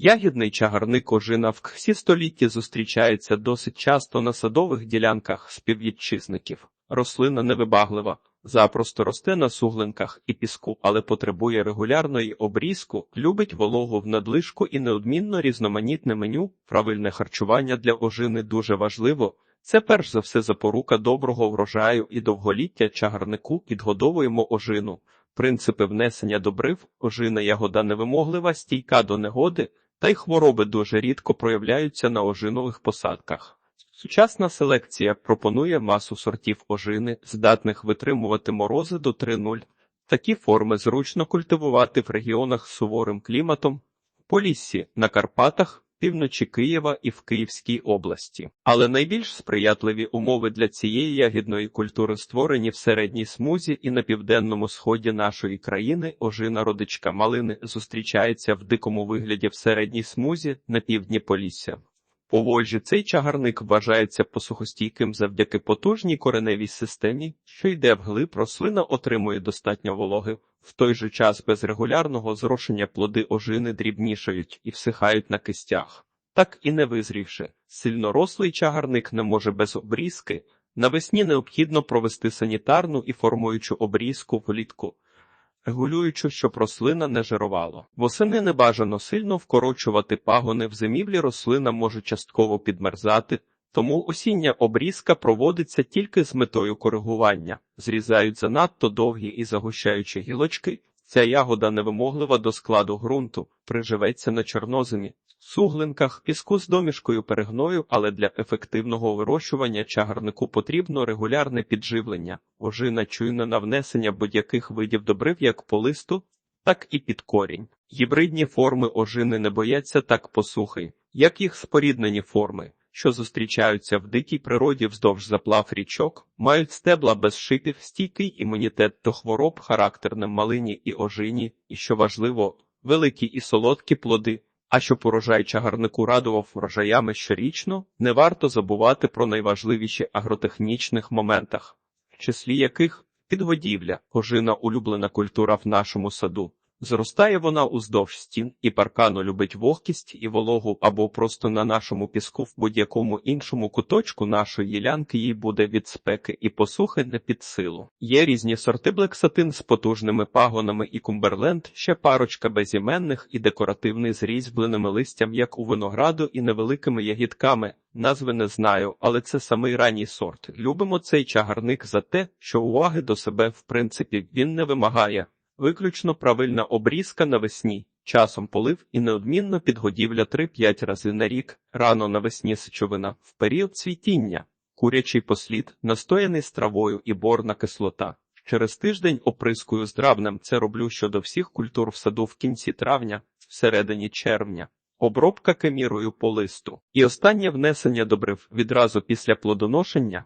Ягідний чагарник ожина в всі столітті зустрічається досить часто на садових ділянках співвітчизників. Рослина невибаглива, запросто росте на суглинках і піску, але потребує регулярної обрізку, любить вологу в надлишку і неодмінно різноманітне меню. Правильне харчування для ожини дуже важливо. Це перш за все запорука доброго врожаю і довголіття чагарнику підгодовуємо ожину. Принципи внесення добрив, ожина ягода невимоглива, стійка до негоди, та й хвороби дуже рідко проявляються на ожинових посадках. Сучасна селекція пропонує масу сортів ожини, здатних витримувати морози до 3,0. Такі форми зручно культивувати в регіонах з суворим кліматом, по лісі, на Карпатах, півночі Києва і в Київській області. Але найбільш сприятливі умови для цієї ягідної культури створені в середній смузі і на південному сході нашої країни ожина родичка малини зустрічається в дикому вигляді в середній смузі на півдні Полісся. У Вольжі цей чагарник вважається посухостійким завдяки потужній кореневій системі, що йде вглиб, рослина отримує достатньо вологи. В той же час без регулярного зрошення плоди ожини дрібнішають і всихають на кистях. Так і не визрівши, сильнорослий чагарник не може без обрізки. Навесні необхідно провести санітарну і формуючу обрізку влітку, регулюючи, щоб рослина не жирувала. Восени не бажано сильно вкорочувати пагони в зимівлі рослина може частково підмерзати, тому осіння обрізка проводиться тільки з метою коригування. Зрізають занадто довгі і загущаючі гілочки. Ця ягода невимоглива до складу ґрунту, приживеться на чорноземі, суглинках, піску з домішкою перегною, але для ефективного вирощування чагарнику потрібно регулярне підживлення, ожина чуйна на внесення будь-яких видів добрив як по листу, так і під корінь. Гібридні форми ожини не бояться так посухи, як їх споріднені форми що зустрічаються в дикій природі вздовж заплав річок, мають стебла без шипів, стійкий імунітет до хвороб, характерним малині і ожині, і, що важливо, великі і солодкі плоди. А щоб урожай чагарнику радував врожаями щорічно, не варто забувати про найважливіші агротехнічних моментах, в числі яких підгодівля, кожина улюблена культура в нашому саду. Зростає вона уздовж стін і паркану любить вогкість і вологу або просто на нашому піску в будь-якому іншому куточку нашої ділянки їй буде від спеки і посухи не під силу. Є різні сорти блексатин з потужними пагонами і кумберленд, ще парочка безіменних і декоративний з різьбленими листям, як у винограду, і невеликими ягідками. Назви не знаю, але це самий ранній сорт. Любимо цей чагарник за те, що уваги до себе в принципі він не вимагає. Виключно правильна обрізка навесні, часом полив і неодмінно підгодівля 3-5 рази на рік, рано навесні сечовина, в період цвітіння, курячий послід, настояний з травою і борна кислота. Через тиждень оприскую здравнем це роблю щодо всіх культур в саду в кінці травня, всередині червня. Обробка кемірою по листу. І останнє внесення добрив відразу після плодоношення.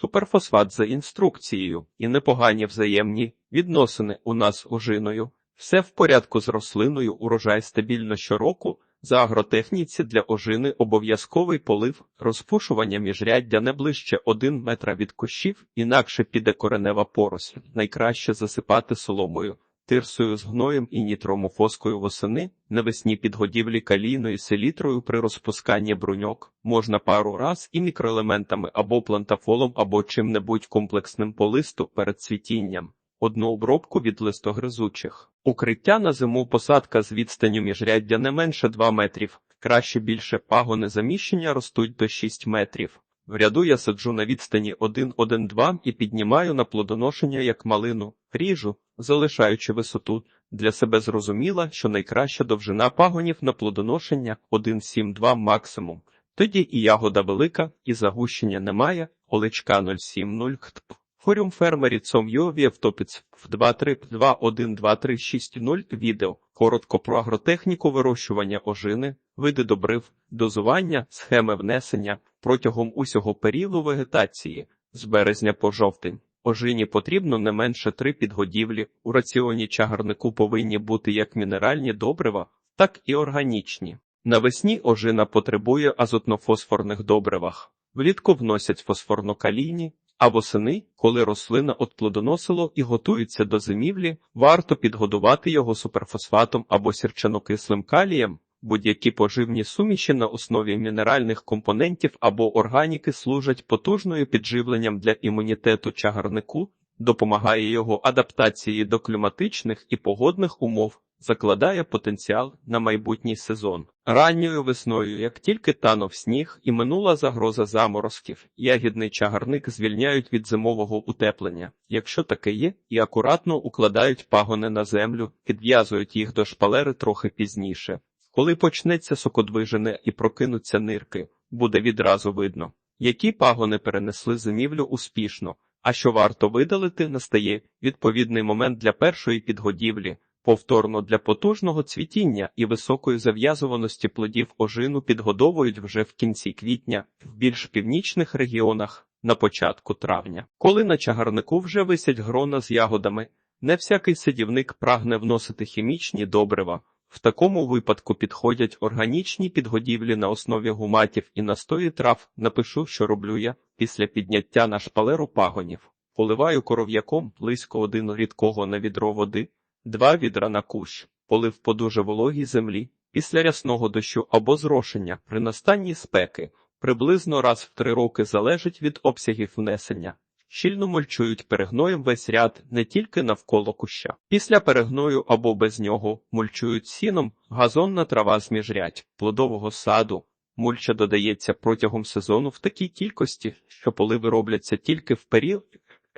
Суперфосфат за інструкцією і непогані взаємні відносини у нас ожиною. Все в порядку з рослиною, урожай стабільно щороку. За агротехніці для ожини обов'язковий полив, розпушування міжряддя не ближче 1 метра від кущів, інакше піде коренева поросль. Найкраще засипати соломою тирсою з гноєм і нітромофоскою восени, навесні підгодівлі калійною селітрою при розпусканні бруньок, можна пару раз і мікроелементами або плантафолом, або чим-небудь комплексним по листу перед цвітінням. Одну обробку від листогризучих. Укриття на зиму посадка з відстанню міжряддя не менше 2 метрів, краще більше пагони заміщення ростуть до 6 метрів. В ряду я саджу на відстані 1-1-2 і піднімаю на плодоношення як малину, ріжу, залишаючи висоту. Для себе зрозуміла, що найкраща довжина пагонів на плодоношення 1,7-2 максимум. Тоді і ягода велика, і загущення немає, оличка 0,7-0 ктп. Форум фермері цом Йові втопіц в 2321236.0 відео. Коротко про агротехніку вирощування ожини, види добрив, дозування, схеми внесення протягом усього періоду вегетації з березня по жовтень. Ожині потрібно не менше три підгодівлі. У раціоні чагарнику повинні бути як мінеральні добрива, так і органічні. Навесні ожина потребує азотно-фосфорних добривах. Влітку вносять фосфорно-калійні, а восени, коли рослина отплодоносило і готується до зимівлі, варто підгодувати його суперфосфатом або сірчанокислим калієм. Будь-які поживні суміші на основі мінеральних компонентів або органіки служать потужною підживленням для імунітету чагарнику, допомагає його адаптації до кліматичних і погодних умов, закладає потенціал на майбутній сезон. Ранньою весною, як тільки танув сніг і минула загроза заморозків, ягідний чагарник звільняють від зимового утеплення, якщо таке є, і акуратно укладають пагони на землю, підв'язують їх до шпалери трохи пізніше. Коли почнеться сокодвижене і прокинуться нирки, буде відразу видно, які пагони перенесли зимівлю успішно, а що варто видалити, настає відповідний момент для першої підгодівлі, повторно для потужного цвітіння і високої зав'язуваності плодів ожину підгодовують вже в кінці квітня, в більш північних регіонах на початку травня. Коли на чагарнику вже висять грона з ягодами, не всякий садівник прагне вносити хімічні добрива. В такому випадку підходять органічні підгодівлі на основі гуматів і настої трав. Напишу, що роблю я після підняття на шпалеру пагонів. Поливаю коров'яком близько один рідкого на відро води, два відра на кущ, полив по дуже вологій землі, після рясного дощу або зрошення при настанні спеки, приблизно раз в три роки залежить від обсягів внесення. Щільно мульчують перегноєм весь ряд не тільки навколо куща. Після перегною або без нього мульчують сіном газонна трава з міжрядь плодового саду. Мульча додається протягом сезону в такій кількості, що поливи робляться тільки в період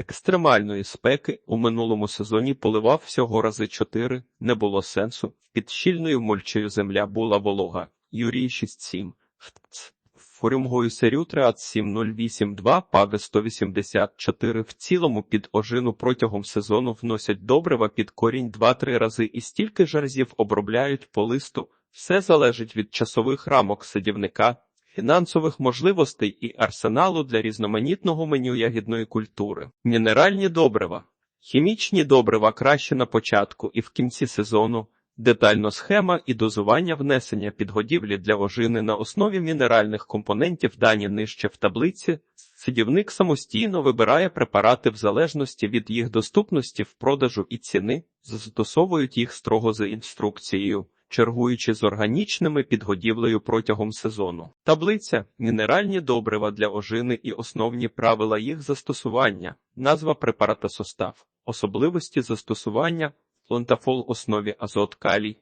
екстремальної спеки. У минулому сезоні поливав всього рази чотири, не було сенсу. Під щільною мульчею земля була волога. Юрій 6.7. Форюмгою серю Триат 7082 Паве 184 в цілому під ожину протягом сезону вносять добрива під корінь 2-3 рази і стільки ж разів обробляють по листу. Все залежить від часових рамок садівника, фінансових можливостей і арсеналу для різноманітного меню ягідної культури. Мінеральні добрива. Хімічні добрива краще на початку і в кінці сезону. Детально схема і дозування внесення підгодівлі для ожини на основі мінеральних компонентів дані нижче в таблиці. Сидівник самостійно вибирає препарати в залежності від їх доступності в продажу і ціни, застосовують їх строго за інструкцією, чергуючи з органічними підгодівлею протягом сезону. Таблиця мінеральні добрива для ожини і основні правила їх застосування, назва препарата состав, особливості застосування плантафол основі азот калій,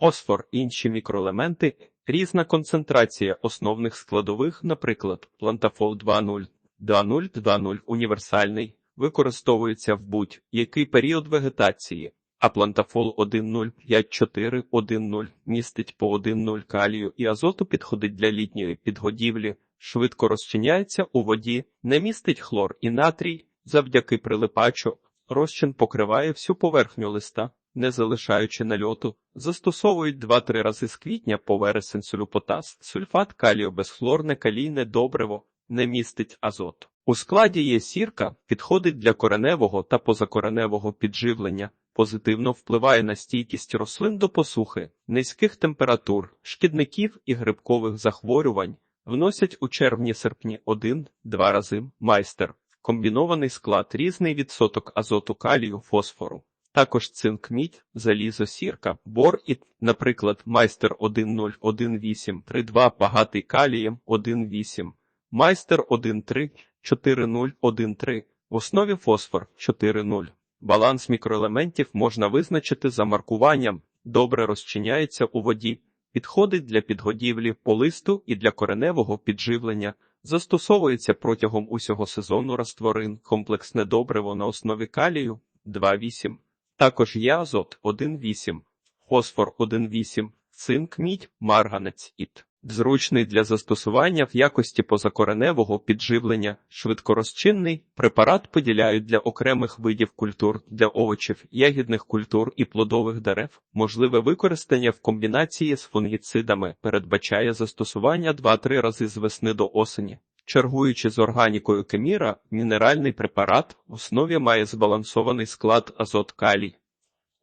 фосфор, інші мікроелементи, різна концентрація основних складових, наприклад, плантафол 2.0, 2.0, 2.0 універсальний, використовується в будь-який період вегетації, а плантафол 1.0, 5.4, 1.0 містить по 1.0 калію і азоту підходить для літньої підгодівлі, швидко розчиняється у воді, не містить хлор і натрій завдяки прилипачу. Розчин покриває всю поверхню листа, не залишаючи нальоту, застосовують 2-3 рази з квітня по вересень сульфотаз, сульфат калію безхлорне калійне добриво, не містить азот. У складі є сірка, підходить для кореневого та позакореневого підживлення, позитивно впливає на стійкість рослин до посухи, низьких температур, шкідників і грибкових захворювань, вносять у червні-серпні 1-2 рази майстер комбінований склад, різний відсоток азоту калію, фосфору. Також цинк мідь, залізо, сірка, бор і, наприклад, майстер 1.0, 1.8, 3.2 багатий калієм 1.8, майстер 1.3, 4.0, 1.3, в основі фосфор 4.0. Баланс мікроелементів можна визначити за маркуванням, добре розчиняється у воді, підходить для підгодівлі по листу і для кореневого підживлення. Застосовується протягом усього сезону растворин, комплексне добриво на основі калію 2,8, також є азот 1,8, фосфор 1,8, цинк, мідь, марганець іт. Зручний для застосування в якості позакореневого підживлення, швидкорозчинний препарат поділяють для окремих видів культур, для овочів, ягідних культур і плодових дерев. Можливе використання в комбінації з фунгіцидами передбачає застосування 2-3 рази з весни до осені. Чергуючи з органікою кеміра, мінеральний препарат в основі має збалансований склад азот калій.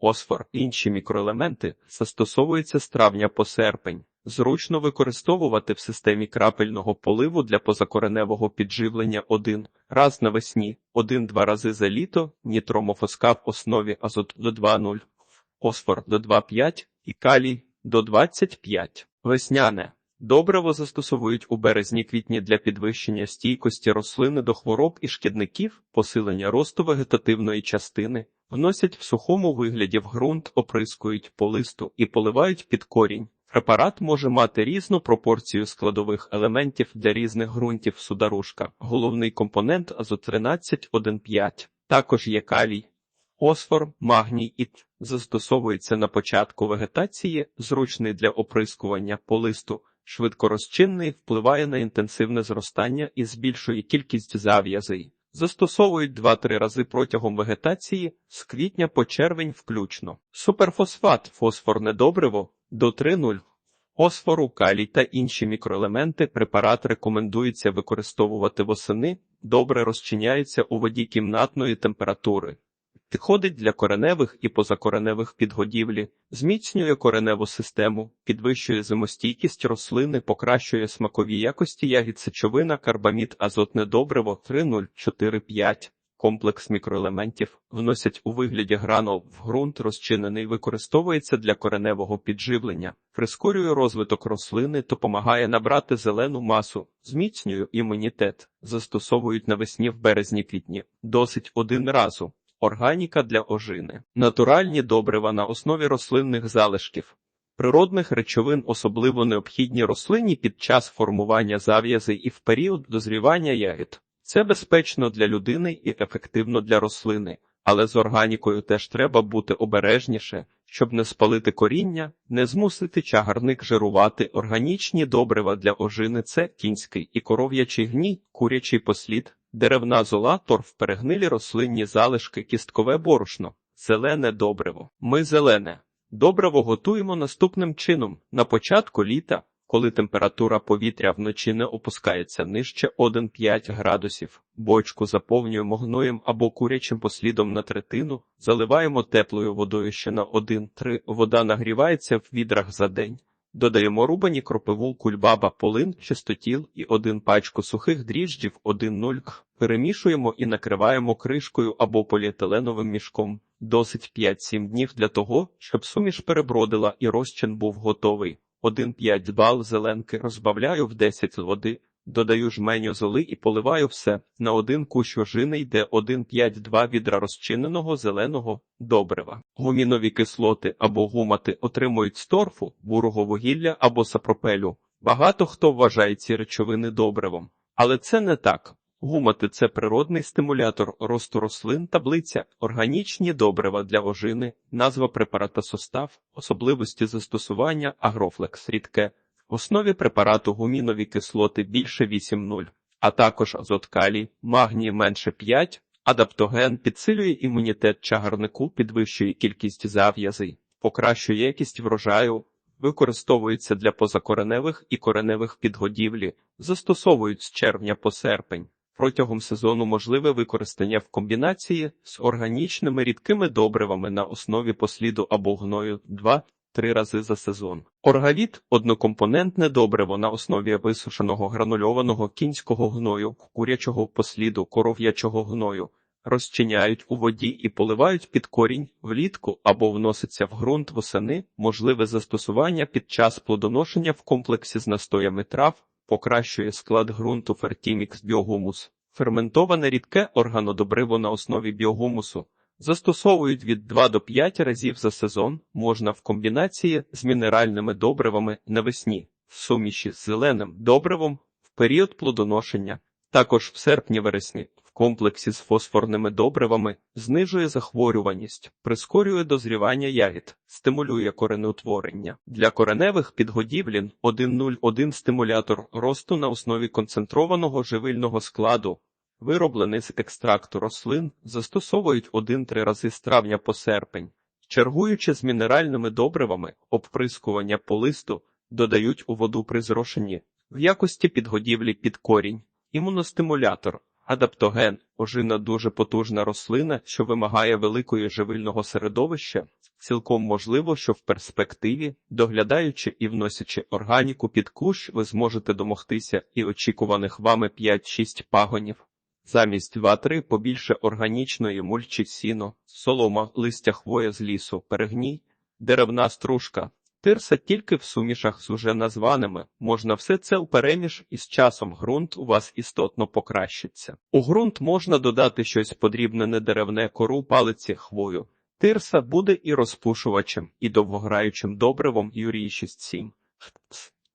Фосфор, інші мікроелементи застосовуються з травня по серпень. Зручно використовувати в системі крапельного поливу для позакореневого підживлення один раз навесні, один-два рази за літо, нітромофоскап в основі азот до 2,0, фосфор до 2,5 і калій до 25. Весняне. Добриво застосовують у березні-квітні для підвищення стійкості рослини до хвороб і шкідників, посилення росту вегетативної частини, вносять в сухому вигляді в ґрунт, оприскують по листу і поливають під корінь. Препарат може мати різну пропорцію складових елементів для різних ґрунтів сударушка. Головний компонент азот 13,1,5. Також є калій, Фосфор, магній і т застосовується на початку вегетації, зручний для оприскування по листу, швидкорозчинний, впливає на інтенсивне зростання і збільшує кількість зав'язей. Застосовують 2-3 рази протягом вегетації з квітня по червень включно. Суперфосфат, фосфорне добриво до 3,0. Фосфору, калій та інші мікроелементи препарат рекомендується використовувати восени, добре розчиняється у воді кімнатної температури. Підходить для кореневих і позакореневих підгодівлі, зміцнює кореневу систему, підвищує зимостійкість рослини, покращує смакові якості ягід сечовина, карбамід, азотне добриво 3,0,4,5. Комплекс мікроелементів вносять у вигляді гранул в ґрунт розчинений, використовується для кореневого підживлення, прискорює розвиток рослини, допомагає набрати зелену масу, зміцнює імунітет, застосовують навесні в березні-квітні, досить один разу. Органіка для ожини, натуральні добрива на основі рослинних залишків, природних речовин особливо необхідні рослині під час формування зав'язей і в період дозрівання ягід. Це безпечно для людини і ефективно для рослини, але з органікою теж треба бути обережніше, щоб не спалити коріння, не змусити чагарник жирувати органічні добрива для ожини це кінський і коров'ячий гній, курячий послід, деревна зола, торф, перегнилі рослинні залишки, кісткове борошно, зелене добриво. Ми зелене. Добриво готуємо наступним чином. На початку літа, коли температура повітря вночі не опускається нижче 1,5 градусів, бочку заповнюємо гноєм або курячим послідом на третину, заливаємо теплою водою ще на 1-3, вода нагрівається в відрах за день. Додаємо рубані кропиву, кульбаба, полин, чистотіл і один пачку сухих дріжджів, один нульк. Перемішуємо і накриваємо кришкою або поліетиленовим мішком. Досить 5-7 днів для того, щоб суміш перебродила і розчин був готовий. 1,5 бал зеленки розбавляю в 10 води, додаю жменю золи і поливаю все. На один кущ ожини йде 1,5-2 відра розчиненого зеленого добрива. Гумінові кислоти або гумати отримують з торфу, бурого вугілля або сапропелю. Багато хто вважає ці речовини добривом, але це не так. Гумати це природний стимулятор росту рослин, таблиця, органічні добрива для ожини, назва препарата состав, особливості застосування, агрофлекс рідке, в основі препарату гумінові кислоти більше 8,0, а також азот калій, магній менше 5, адаптоген підсилює імунітет чагарнику, підвищує кількість зав'язей, покращує якість врожаю, використовується для позакореневих і кореневих підгодівлі, застосовують з червня по серпень. Протягом сезону можливе використання в комбінації з органічними рідкими добривами на основі посліду або гною 2 три рази за сезон. Оргаліт однокомпонентне добриво на основі висушеного гранульованого кінського гною, курячого посліду, коров'ячого гною. Розчиняють у воді і поливають під корінь влітку або вноситься в ґрунт восени, можливе застосування під час плодоношення в комплексі з настоями трав, покращує склад ґрунту фертімікс біогумус, ферментоване рідке органодобриво на основі біогумусу. Застосовують від 2 до 5 разів за сезон, можна в комбінації з мінеральними добривами навесні, в суміші з зеленим добривом в період плодоношення, також в серпні-вересні, комплексі з фосфорними добривами, знижує захворюваність, прискорює дозрівання ягід, стимулює коренеутворення. Для кореневих підгодівлін 1,01 стимулятор росту на основі концентрованого живильного складу. Вироблений з екстракту рослин, застосовують 1-3 рази з травня по серпень, чергуючи з мінеральними добривами, обприскування по листу, додають у воду при зрошенні, в якості підгодівлі під корінь, імуностимулятор, адаптоген, ожина дуже потужна рослина, що вимагає великої живильного середовища. Цілком можливо, що в перспективі, доглядаючи і вносячи органіку під кущ, ви зможете домогтися і очікуваних вами 5-6 пагонів. Замість 2-3 побільше органічної мульчі сіно, солома, листя хвоя з лісу, перегній, деревна стружка, тирса тільки в сумішах з уже названими. Можна все це у переміж, і з часом ґрунт у вас істотно покращиться. У ґрунт можна додати щось подрібнене деревне кору, палиці, хвою. Тирса буде і розпушувачем, і довгограючим добривом Юрій 67.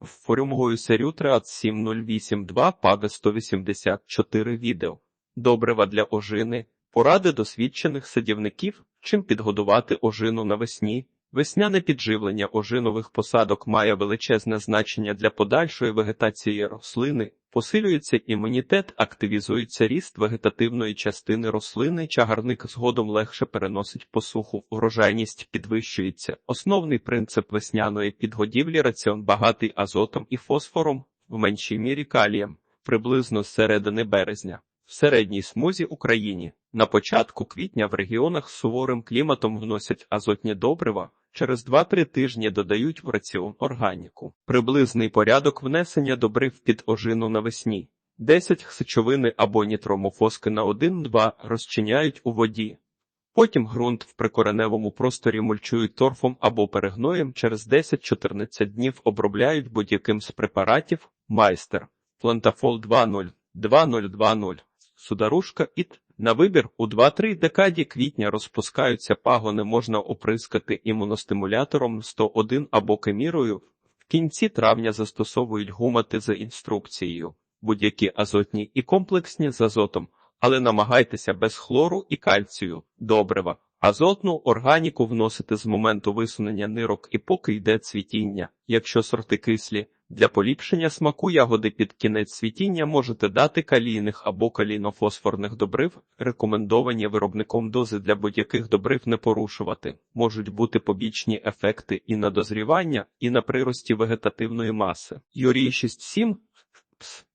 Форумгою серію Триат 7082 Паве 184 відео. Добрива для ожини. Поради досвідчених садівників, чим підгодувати ожину навесні. Весняне підживлення ожинових посадок має величезне значення для подальшої вегетації рослини, посилюється імунітет, активізується ріст вегетативної частини рослини, чагарник згодом легше переносить посуху, врожайність підвищується. Основний принцип весняної підгодівлі раціон багатий азотом і фосфором, в меншій мірі калієм, приблизно з середини березня. В середній смузі Україні на початку квітня в регіонах з суворим кліматом вносять азотні добрива, через 2-3 тижні додають в раціон органіку. Приблизний порядок внесення добрив під ожину навесні. 10 сечовини або нітромофоски на 1-2 розчиняють у воді. Потім ґрунт в прикореневому просторі мульчують торфом або перегноєм через 10-14 днів обробляють будь-яким з препаратів майстер. Плантафол 2.0, 2.020, сударушка іт. На вибір у 2-3 декаді квітня розпускаються пагони можна оприскати імуностимулятором 101 або кемірою. В кінці травня застосовують гумати за інструкцією, будь-які азотні і комплексні з азотом, але намагайтеся без хлору і кальцію, добрива. Азотну органіку вносити з моменту висунення нирок і поки йде цвітіння, якщо сорти кислі. Для поліпшення смаку ягоди під кінець цвітіння можете дати калійних або калійно-фосфорних добрив. Рекомендовані виробником дози для будь-яких добрив не порушувати. Можуть бути побічні ефекти і на дозрівання, і на прирості вегетативної маси. Юрій 67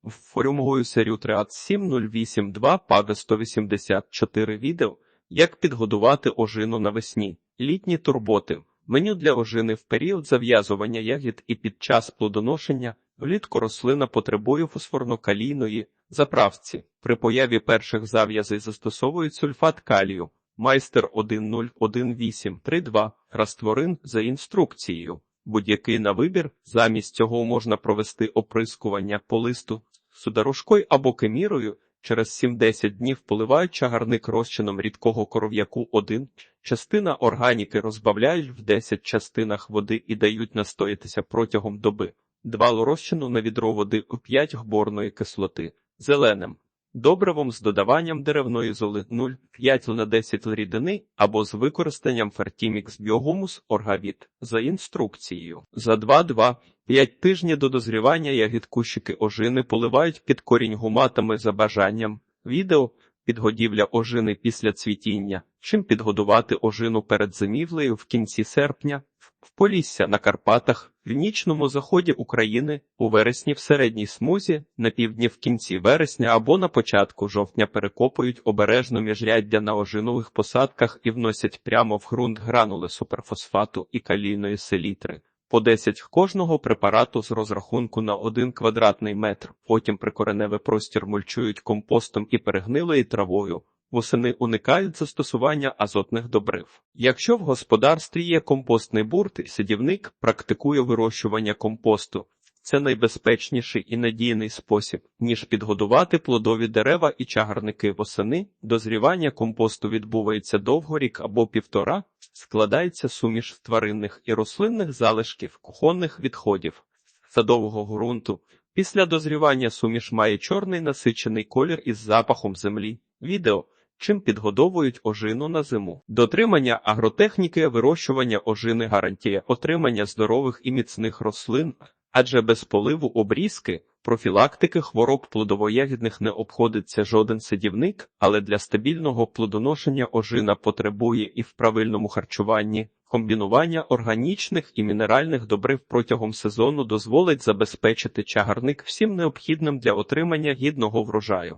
форумгою серію Триат 7082 Паве 184 відео. Як підгодувати ожину навесні? Літні турботи. Меню для ожини в період зав'язування ягід і під час плодоношення влітку рослина потребує фосфорно-калійної заправці. При появі перших зав'язей застосовують сульфат калію, майстер 101832, растворин за інструкцією. Будь-який на вибір, замість цього можна провести оприскування по листу сударушкою або кемірою. Через 7-10 днів поливають чагарник розчином рідкого коров'яку 1, частина органіки розбавляють в 10 частинах води і дають настоятися протягом доби, 2 розчину на відро води у 5 гборної кислоти, зеленим, добривом з додаванням деревної золи 0,5 на 10 рідини або з використанням фертімікс біогумус оргавіт за інструкцією. За 2-2 П'ять тижнів до дозрівання ягід кущики ожини поливають під корінь гуматами за бажанням. Відео підгодівля ожини після цвітіння. Чим підгодувати ожину перед зимівлею в кінці серпня, в Полісся на Карпатах, в нічному заході України, у вересні в середній смузі, на півдні в кінці вересня або на початку жовтня перекопують обережно міжряддя на ожинових посадках і вносять прямо в ґрунт гранули суперфосфату і калійної селітри по 10 кожного препарату з розрахунку на 1 квадратний метр. Потім прикореневий простір мульчують компостом і перегнилою травою. Восени уникають застосування азотних добрив. Якщо в господарстві є компостний бурт, садівник практикує вирощування компосту. Це найбезпечніший і надійний спосіб, ніж підгодувати плодові дерева і чагарники восени. Дозрівання компосту відбувається довго рік або півтора, складається суміш тваринних і рослинних залишків, кухонних відходів, садового ґрунту. Після дозрівання суміш має чорний насичений колір із запахом землі. Відео. Чим підгодовують ожину на зиму. Дотримання агротехніки вирощування ожини гарантіє отримання здорових і міцних рослин, адже без поливу обрізки, профілактики хвороб плодовоягідних не обходиться жоден садівник, але для стабільного плодоношення ожина потребує і в правильному харчуванні. Комбінування органічних і мінеральних добрив протягом сезону дозволить забезпечити чагарник всім необхідним для отримання гідного врожаю.